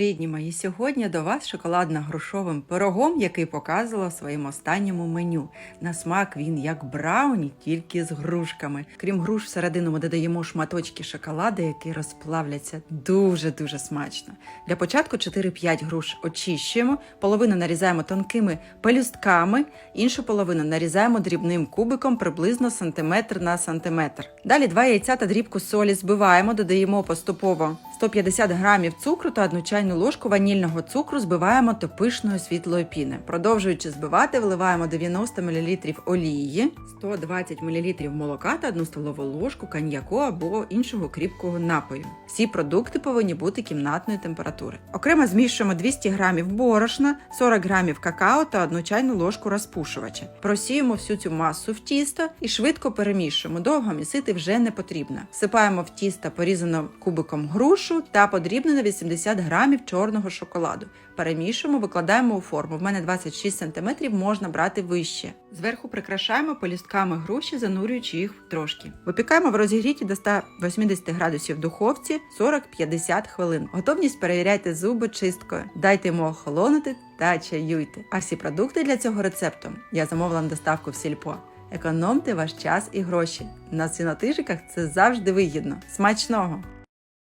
Рідні мої, сьогодні до вас шоколадно-грушовим пирогом, який показувала в своєму останньому меню. На смак він як брауні, тільки з грушками. Крім груш, всередину ми додаємо шматочки шоколаду, які розплавляться дуже-дуже смачно. Для початку 4-5 груш очищуємо, половину нарізаємо тонкими пелюстками, іншу половину нарізаємо дрібним кубиком приблизно сантиметр на сантиметр. Далі два яйця та дрібку солі збиваємо, додаємо поступово 150 грамів цукру та одну чайну ложку ванільного цукру збиваємо до пишної світлої піни. Продовжуючи збивати, вливаємо 90 мл олії, 120 мл молока та 1 столову ложку коньяку або іншого кріпкого напою. Всі продукти повинні бути кімнатної температури. Окремо змішуємо 200 грамів борошна, 40 грамів какао та 1 чайну ложку розпушувача. Просіємо всю цю масу в тісто і швидко перемішуємо. Довго місити вже не потрібно. Всипаємо в тісто порізано кубиком грушу та подрібнено 80 грамів чорного шоколаду. Перемішуємо, викладаємо у форму. В мене 26 см, можна брати вище. Зверху прикрашаємо полістками груші, занурюючи їх трошки. Випікаємо в розігріті до 180 градусів духовці 40-50 хвилин. Готовність перевіряйте зуби чисткою. Дайте йому охолонути та чаюйте. А всі продукти для цього рецепту я замовила на доставку в сільпо. Економте ваш час і гроші. На свинотижиках це завжди вигідно. Смачного!